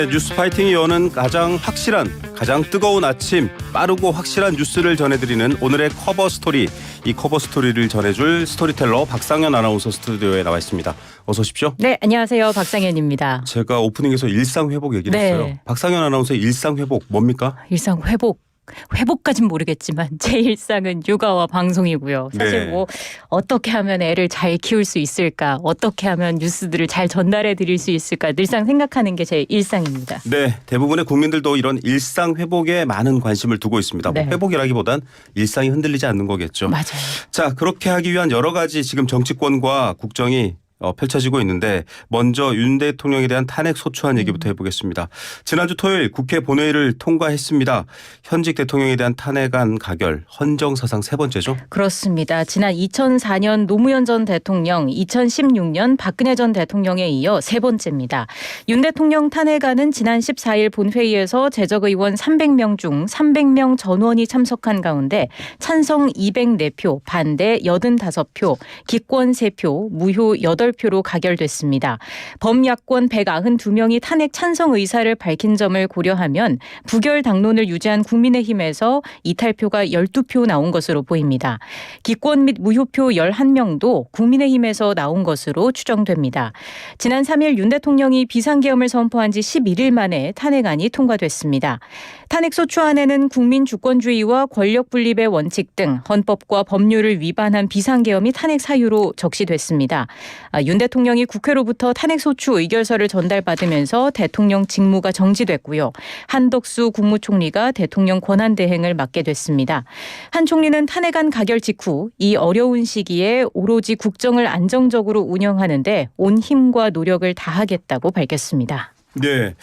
네, 뉴스 파이팅이 여는 가장 확실한, 가장 뜨거운 아침, 빠르고 확실한 뉴스를 전해드리는 오늘의 커버 스토리. 이 커버 스토리를 전해줄 스토리텔러 박상현 아나운서 스튜디오에 나와 있습니다. 어서 오십시오. 네, 안녕하세요. 박상현입니다. 제가 오프닝에서 일상 회복 얘기를 네. 했어요. 박상현 아나운서의 일상 회복 뭡니까? 일상 회복. 회복까진 모르겠지만 제 일상은 육아와 방송이고요. 사실 네. 뭐 어떻게 하면 애를 잘 키울 수 있을까, 어떻게 하면 뉴스들을 잘 전달해 드릴 수 있을까 늘상 생각하는 게 제 일상입니다. 네, 대부분의 국민들도 이런 일상 회복에 많은 관심을 두고 있습니다. 뭐 네. 회복이라기보단 일상이 흔들리지 않는 거겠죠. 맞아요. 자, 그렇게 하기 위한 여러 가지 지금 정치권과 국정이 어, 펼쳐지고 있는데 먼저 윤 대통령에 대한 탄핵 소추안 얘기부터 해보겠습니다. 지난주 토요일 국회 본회의를 통과했습니다. 현직 대통령에 대한 탄핵안 가결 헌정 사상 세 번째죠. 그렇습니다. 지난 2004년 노무현 전 대통령, 2016년 박근혜 전 대통령에 이어 세 번째입니다. 윤 대통령 탄핵안은 지난 14일 본회의에서 재적 의원 300명 중 300명 전원이 참석한 가운데 찬성 204표, 반대 85표, 기권 3표, 무효 8 표로 가결됐습니다. 범야권 192명이 탄핵 찬성 의사를 밝힌 점을 고려하면 부결 당론을 유지한 국민의힘에서 이탈표가 12표 나온 것으로 보입니다. 기권 및 무효표 11명도 국민의힘에서 나온 것으로 추정됩니다. 지난 3일 윤 대통령이 비상계엄을 선포한 지 11일 만에 탄핵안이 통과됐습니다. 탄핵소추안에는 국민 주권주의와 권력 분립의 원칙 등 헌법과 법률을 위반한 비상계엄이 탄핵 사유로 적시됐습니다. 아, 윤 대통령이 국회로부터 탄핵소추 의결서를 전달받으면서 대통령 직무가 정지됐고요. 한덕수 국무총리가 대통령 권한대행을 맡게 됐습니다. 한 총리는 탄핵안 가결 직후 이 어려운 시기에 오로지 국정을 안정적으로 운영하는데 온 힘과 노력을 다하겠다고 밝혔습니다. 네.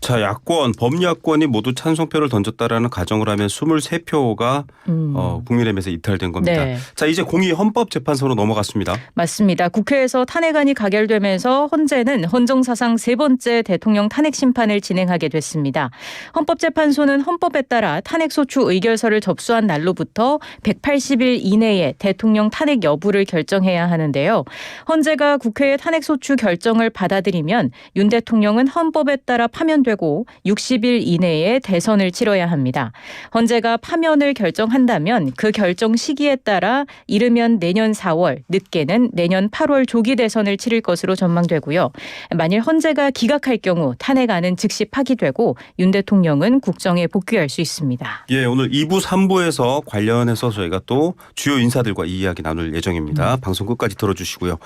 자, 야권, 범야권이 모두 찬성표를 던졌다라는 가정을 하면 23표가 음. 어, 국민의힘에서 이탈된 겁니다. 네. 자, 이제 공의 헌법재판소로 넘어갔습니다. 맞습니다. 국회에서 탄핵안이 가결되면서 헌재는 헌정사상 세 번째 대통령 탄핵 심판을 진행하게 됐습니다. 헌법재판소는 헌법에 따라 탄핵소추 의결서를 접수한 날로부터 180일 이내에 대통령 탄핵 여부를 결정해야 하는데요. 헌재가 국회의 탄핵소추 결정을 받아들이면 윤 대통령은 헌 법에 따라 파면되고 60일 이내에 대선을 치러야 합니다. 헌재가 파면을 결정한다면 그 결정 시기에 따라 이르면 내년 4월, 늦게는 내년 8월 조기 대선을 치를 것으로 전망되고요. 만일 헌재가 기각할 경우 탄핵안은 즉시 파기되고 윤 대통령은 국정에 복귀할 수 있습니다. 예, 오늘 2부, 3부에서 관련해서 저희가 또 주요 인사들과 이 이야기 나눌 예정입니다. 방송 끝까지 들어주시고요.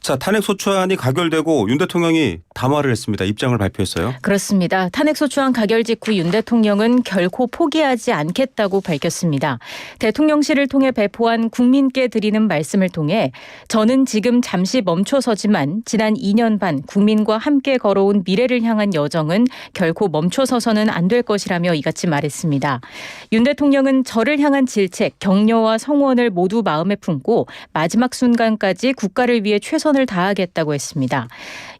자, 탄핵 소추안이 가결되고 윤 대통령이 담화를 했습니다. 입장을 발표했어요. 그렇습니다. 탄핵소추안 가결 직후 윤 대통령은 결코 포기하지 않겠다고 밝혔습니다. 대통령실을 통해 배포한 국민께 드리는 말씀을 통해 저는 지금 잠시 멈춰서지만 지난 2년 반 국민과 함께 걸어온 미래를 향한 여정은 결코 멈춰서서는 안 될 것이라며 이같이 말했습니다. 윤 대통령은 저를 향한 질책, 격려와 성원을 모두 마음에 품고 마지막 순간까지 국가를 위해 최선을 다하겠다고 했습니다.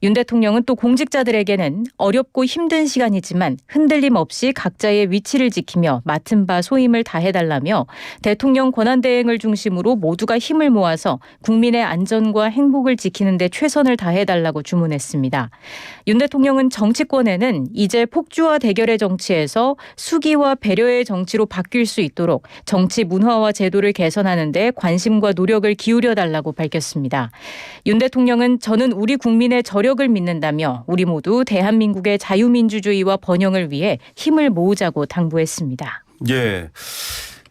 윤 대통령은 또 공직자들에게는 어렵고 힘든 시간이지만 흔들림 없이 각자의 위치를 지키며 맡은 바 소임을 다해달라며 대통령 권한대행을 중심으로 모두가 힘을 모아서 국민의 안전과 행복을 지키는 데 최선을 다해달라고 주문했습니다. 윤 대통령은 정치권에는 이제 폭주와 대결의 정치에서 수기와 배려의 정치로 바뀔 수 있도록 정치 문화와 제도를 개선하는 데 관심과 노력을 기울여 달라고 밝혔습니다. 윤 대통령은 저는 우리 국민의 저력 을 믿는다며 우리 모두 대한민국의 자유민주주의와 번영을 위해 힘을 모으자고 당부했습니다. 예.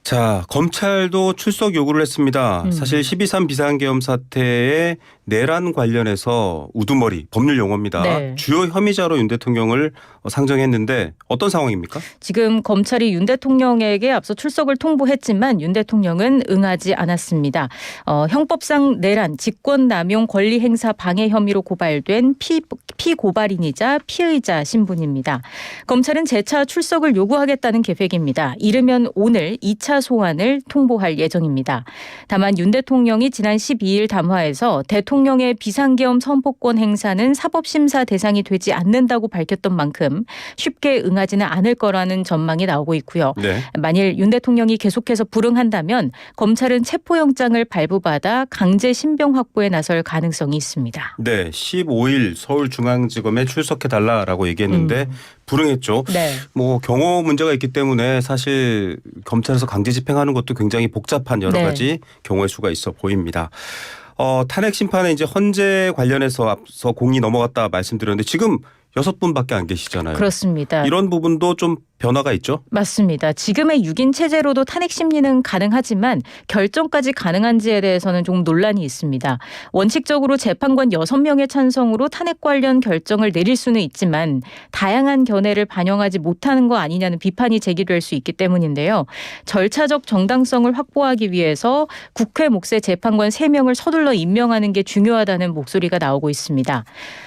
자, 검찰도 출석 요구를 했습니다. 음. 사실 12.3 비상계엄 사태의 내란 관련해서 우두머리 법률 용어입니다. 네. 주요 혐의자로 윤 대통령을 어, 상정했는데 어떤 상황입니까? 지금 검찰이 윤 대통령에게 앞서 출석을 통보했지만 윤 대통령은 응하지 않았습니다. 어, 형법상 내란, 직권남용 권리행사 방해 혐의로 고발된 피, 피고발인이자 피의자 신분입니다. 검찰은 재차 출석을 요구하겠다는 계획입니다. 이르면 오늘 2차 소환을 통보할 예정입니다. 다만 윤 대통령이 지난 12일 담화에서 대통령 대통령의 비상계엄 선포권 행사는 사법심사 대상이 되지 않는다고 밝혔던 만큼 쉽게 응하지는 않을 거라는 전망이 나오고 있고요. 네. 만일 윤 대통령이 계속해서 불응한다면 검찰은 체포영장을 발부받아 강제 신병 확보에 나설 가능성이 있습니다. 네, 15일 서울중앙지검에 출석해 달라라고 얘기했는데 음. 불응했죠. 네. 뭐 경호 문제가 있기 때문에 사실 검찰에서 강제 집행하는 것도 굉장히 복잡한 여러 네. 가지 경우의 수가 있어 보입니다. 어, 탄핵 심판에 이제 헌재 관련해서 앞서 공이 넘어갔다 말씀드렸는데 지금 여섯 분밖에 안 계시잖아요. 그렇습니다. 이런 부분도 좀 변화가 있죠. 맞습니다. 지금의 6인 체제로도 탄핵 심리는 가능하지만 결정까지 가능한지에 대해서는 조금 논란이 있습니다. 원칙적으로 재판관 6명의 찬성으로 탄핵 관련 결정을 내릴 수는 있지만 다양한 견해를 반영하지 못하는 거 아니냐는 비판이 제기될 수 있기 때문인데요. 절차적 정당성을 확보하기 위해서 국회 몫의 재판관 3명을 서둘러 임명하는 게 중요하다는 목소리가 나오고 있습니다.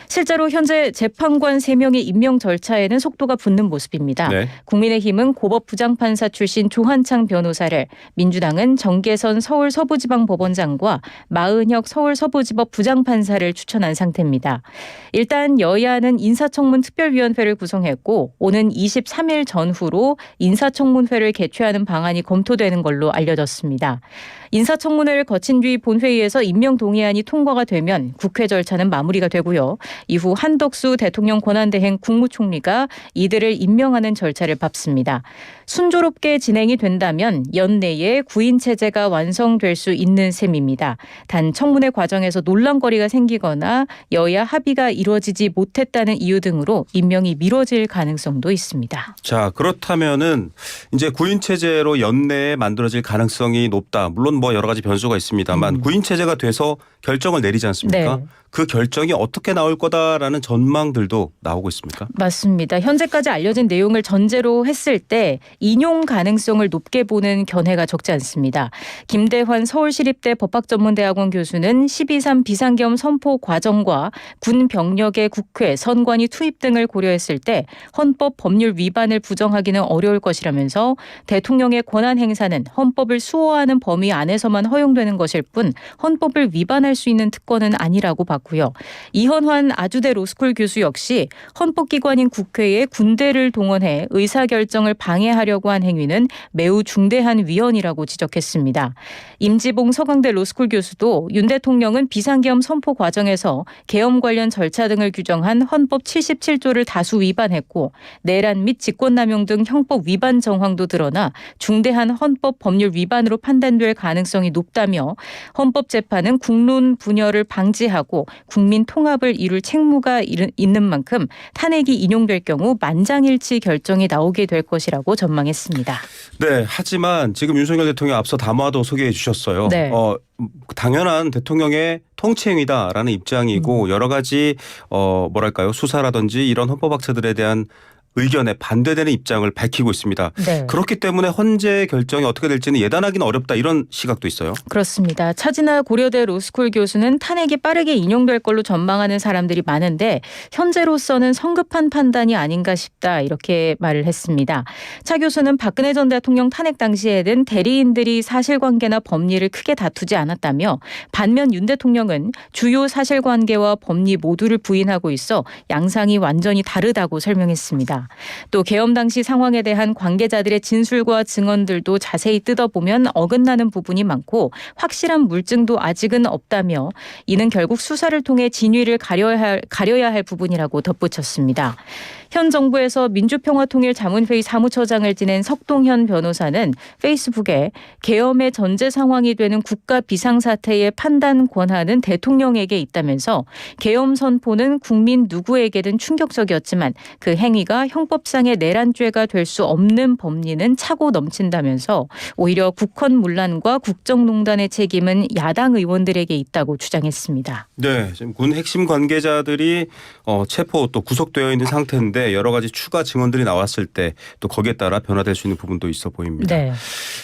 실제로 현재 재판관 3명의 임명 절차에는 속도가 붙는 모습입니다. 네. 국민의힘은 고법 부장판사 출신 조한창 변호사를, 민주당은 정계선 서울 서부지방법원장과 마은혁 서울 서부지법 부장판사를 추천한 상태입니다. 일단 여야는 인사청문 특별위원회를 구성했고 오는 23일 전후로 인사청문회를 개최하는 방안이 검토되는 걸로 알려졌습니다. 인사청문회를 거친 뒤 본회의에서 임명 동의안이 통과가 되면 국회 절차는 마무리가 되고요. 이후 한덕수 대통령 권한대행 국무총리가 이들을 임명하는 절차를 밟습니다. 순조롭게 진행이 된다면 연내에 구인 체제가 완성될 수 있는 셈입니다. 단 청문회 과정에서 논란거리가 생기거나 여야 합의가 이루어지지 못했다는 이유 등으로 임명이 미뤄질 가능성도 있습니다. 자 그렇다면은 이제 구인 체제로 연내에 만들어질 가능성이 높다. 물론 뭐 여러 가지 변수가 있습니다만 음. 구인 체제가 돼서 결정을 내리지 않습니까? 네. 그 결정이 어떻게 나올 거다라는 전망들도 나오고 있습니까? 맞습니다. 현재까지 알려진 내용을 전제로 했을 때 인용 가능성을 높게 보는 견해가 적지 않습니다. 김대환 서울시립대 법학전문대학원 교수는 12.3 비상계엄 선포 과정과 군 병력의 국회, 선관위 투입 등을 고려했을 때 헌법 법률 위반을 부정하기는 어려울 것이라면서 대통령의 권한 행사는 헌법을 수호하는 범위 안에서만 허용되는 것일 뿐 헌법을 위반할 수 있는 특권은 아니라고 봤고요. 이현환 아주대 로스쿨 교수 역시 헌법기관인 국회에 군대를 동원해 의사결정을 방해하려고 한 행위는 매우 중대한 위헌이라고 지적했습니다. 임지봉 서강대 로스쿨 교수도 윤 대통령은 비상계엄 선포 과정에서 계엄 관련 절차 등을 규정한 헌법 77조를 다수 위반했고 내란 및 직권남용 등 형법 위반 정황도 드러나 중대한 헌법 법률 위반으로 판단될 가능성이 높다며 헌법 재판은 국론 분열을 방지하고 국민 통합을 이룰 책무가 있는 만큼 탄핵이 인용될 경우 만장일치 결정이 나오게 될 것이라고 전망했습니다. 네, 하지만 지금 윤석열 대통령 앞서 담화도 소개해 주셨어요. 네. 어, 당연한 대통령의 통치행위다라는 입장이고 음. 여러 가지 어 뭐랄까요 수사라든지 이런 헌법 학자들에 대한 의견에 반대되는 입장을 밝히고 있습니다. 네. 그렇기 때문에 헌재 결정이 어떻게 될지는 예단하기는 어렵다 이런 시각도 있어요. 그렇습니다. 차진아 고려대 로스쿨 교수는 탄핵이 빠르게 인용될 걸로 전망하는 사람들이 많은데 현재로서는 성급한 판단이 아닌가 싶다 이렇게 말을 했습니다. 차 교수는 박근혜 전 대통령 탄핵 당시에는 대리인들이 사실관계나 법리를 크게 다투지 않았다며 반면 윤 대통령은 주요 사실관계와 법리 모두를 부인하고 있어 양상이 완전히 다르다고 설명했습니다. 또 계엄 당시 상황에 대한 관계자들의 진술과 증언들도 자세히 뜯어보면 어긋나는 부분이 많고 확실한 물증도 아직은 없다며 이는 결국 수사를 통해 진위를 가려야 할, 가려야 할 부분이라고 덧붙였습니다. 현 정부에서 민주평화통일 자문회의 사무처장을 지낸 석동현 변호사는 페이스북에 계엄의 전제 상황이 되는 국가 비상사태의 판단 권한은 대통령에게 있다면서 계엄 선포는 국민 누구에게든 충격적이었지만 그 행위가 형법상의 내란죄가 될 수 없는 법리는 차고 넘친다면서 오히려 국헌 문란과 국정농단의 책임은 야당 의원들에게 있다고 주장했습니다. 네, 지금 군 핵심 관계자들이 어, 체포 또 구속되어 있는 상태인데 여러 가지 추가 증언들이 나왔을 때 또 거기에 따라 변화될 수 있는 부분도 있어 보입니다. 네.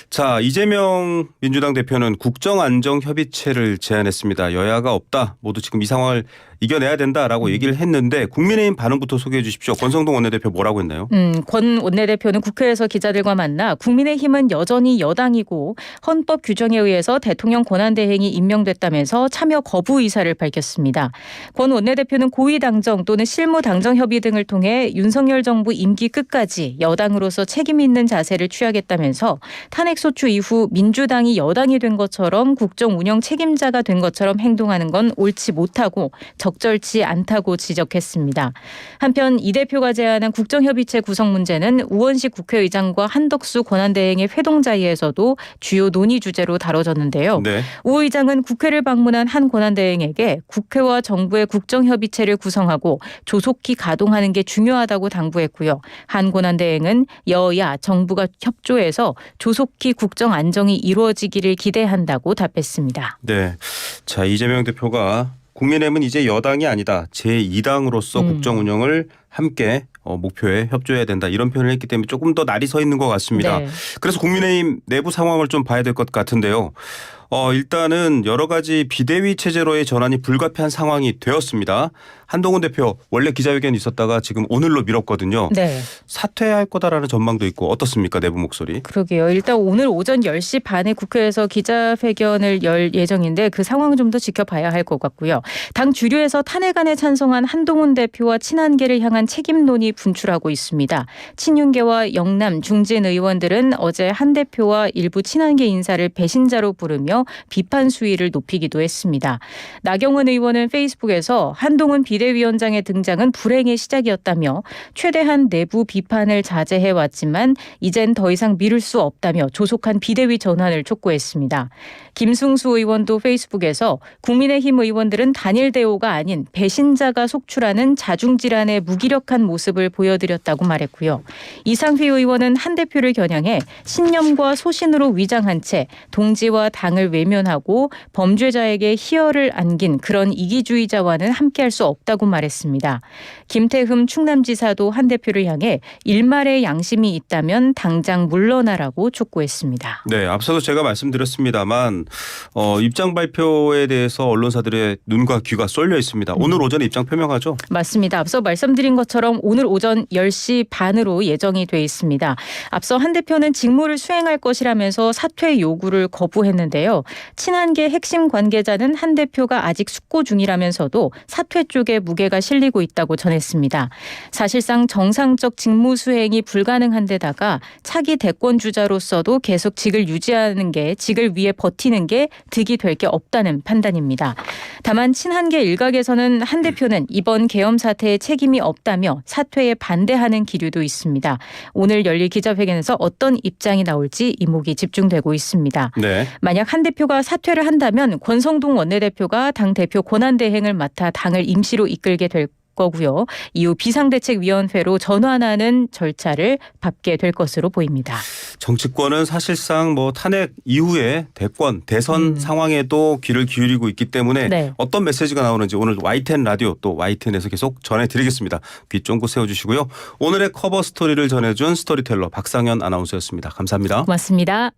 자 이재명 민주당 대표는 국정안정협의체를 제안했습니다. 여야가 없다. 모두 지금 이 상황을 이겨내야 된다라고 얘기를 했는데 국민의힘 반응부터 소개해 주십시오. 권성동 원내대표 뭐라고 했나요? 음, 권 원내대표는 국회에서 기자들과 만나 국민의힘은 여전히 여당이고 헌법 규정에 의해서 대통령 권한대행이 임명됐다면서 참여 거부 의사를 밝혔습니다. 권 원내대표는 고위 당정 또는 실무 당정 협의 등을 통해 윤석열 정부 임기 끝까지 여당으로서 책임 있는 자세를 취하겠다면서 탄핵 소추 이후 민주당이 여당이 된 것처럼 국정 운영 책임자가 된 것처럼 행동하는 건 옳지 못하고 적절치 않다고 지적했습니다. 한편 이 대표가 제안한 국 정협의체 구성 문제는 우원식 국회의장과 한덕수 권한대행의 회동자리에서도 주요 논의 주제로 다뤄졌는데요. 네. 우 의장은 국회를 방문한 한 권한대행에게 국회와 정부의 국정협의체를 구성하고 조속히 가동하는 게 중요하다고 당부했고요. 한 권한대행은 여야 정부가 협조해서 조속히 국정 안정이 이루어지기를 기대한다고 답했습니다. 네. 자, 이재명 대표가 국민의힘은 이제 여당이 아니다. 제2당으로서 음. 국정 운영을 함께 어, 목표에 협조해야 된다. 이런 표현을 했기 때문에 조금 더 날이 서 있는 것 같습니다. 네. 그래서 국민의힘 내부 상황을 좀 봐야 될 것 같은데요. 어, 일단은 여러 가지 비대위 체제로의 전환이 불가피한 상황이 되었습니다. 한동훈 대표 원래 기자회견 있었다가 지금 오늘로 미뤘거든요. 네. 사퇴할 거다라는 전망도 있고 어떻습니까? 내부 목소리. 그러게요. 일단 오늘 오전 10시 반에 국회에서 기자회견을 열 예정인데 그 상황 좀 더 지켜봐야 할 것 같고요. 당 주류에서 탄핵안에 찬성한 한동훈 대표와 친한계를 향한 책임론이 분출하고 있습니다. 친윤계와 영남, 중진 의원들은 어제 한 대표와 일부 친한계 인사를 배신자로 부르며 비판 수위를 높이기도 했습니다. 나경원 의원은 페이스북에서 한동훈 비대위원장의 등장은 불행의 시작이었다며 최대한 내부 비판을 자제해 왔지만 이젠 더 이상 미룰 수 없다며 조속한 비대위 전환을 촉구했습니다. 김승수 의원도 페이스북에서 국민의힘 의원들은 단일 대오가 아닌 배신자가 속출하는 자중질환의 무기력한 모습을 보여드렸다고 말했고요. 이상휘 의원은 한 대표를 겨냥해 신념과 소신으로 위장한 채 동지와 당을 외면하고 범죄자에게 희열을 안긴 그런 이기주의자와는 함께할 수 없다고 말했습니다. 김태흠 충남지사도 한 대표를 향해 일말의 양심이 있다면 당장 물러나라고 촉구했습니다. 네, 앞서도 제가 말씀드렸습니다만 어, 입장 발표에 대해서 언론사들의 눈과 귀가 쏠려 있습니다. 오늘 오전에 입장 표명하죠. 맞습니다. 앞서 말씀드린 것처럼 오늘 오전 10시 반으로 예정이 돼 있습니다. 앞서 한 대표는 직무를 수행할 것이라면서 사퇴 요구를 거부했 는데요. 친한계 핵심 관계자는 한 대표가 아직 숙고 중이라면서도 사퇴 쪽에 무게가 실리고 있다고 전했습니다. 사실상 정상적 직무 수행이 불가능한 데다가 차기 대권 주자로서도 계속 직을 유지하는 게 직을 위해 버티는 게 득이 될 게 없다는 판단입니다. 다만 친한계 일각에서는 한 대표는 이번 계엄 사태에 책임이 없다며 사퇴에 반대하는 기류도 있습니다. 오늘 열릴 기자회견에서 어떤 입장이 나올지 이목이 집중되고 있습니다. 네. 만약 한 대표가 사퇴를 한다면 권성동 원내대표가 당 대표 권한 대행을 맡아 당을 임시로 이끌게 될 거고요. 이후 비상대책위원회로 전환하는 절차를 밟게 될 것으로 보입니다. 정치권은 사실상 뭐 탄핵 이후에 대권 대선 음. 상황에도 귀를 기울이고 있기 때문에 네. 어떤 메시지가 나오는지 오늘 YTN 라디오 또 YTN에서 계속 전해드리겠습니다. 귀 쫑긋 세워주시고요. 오늘의 커버 스토리를 전해준 스토리텔러 박상현 아나운서였습니다. 감사합니다. 고맙습니다.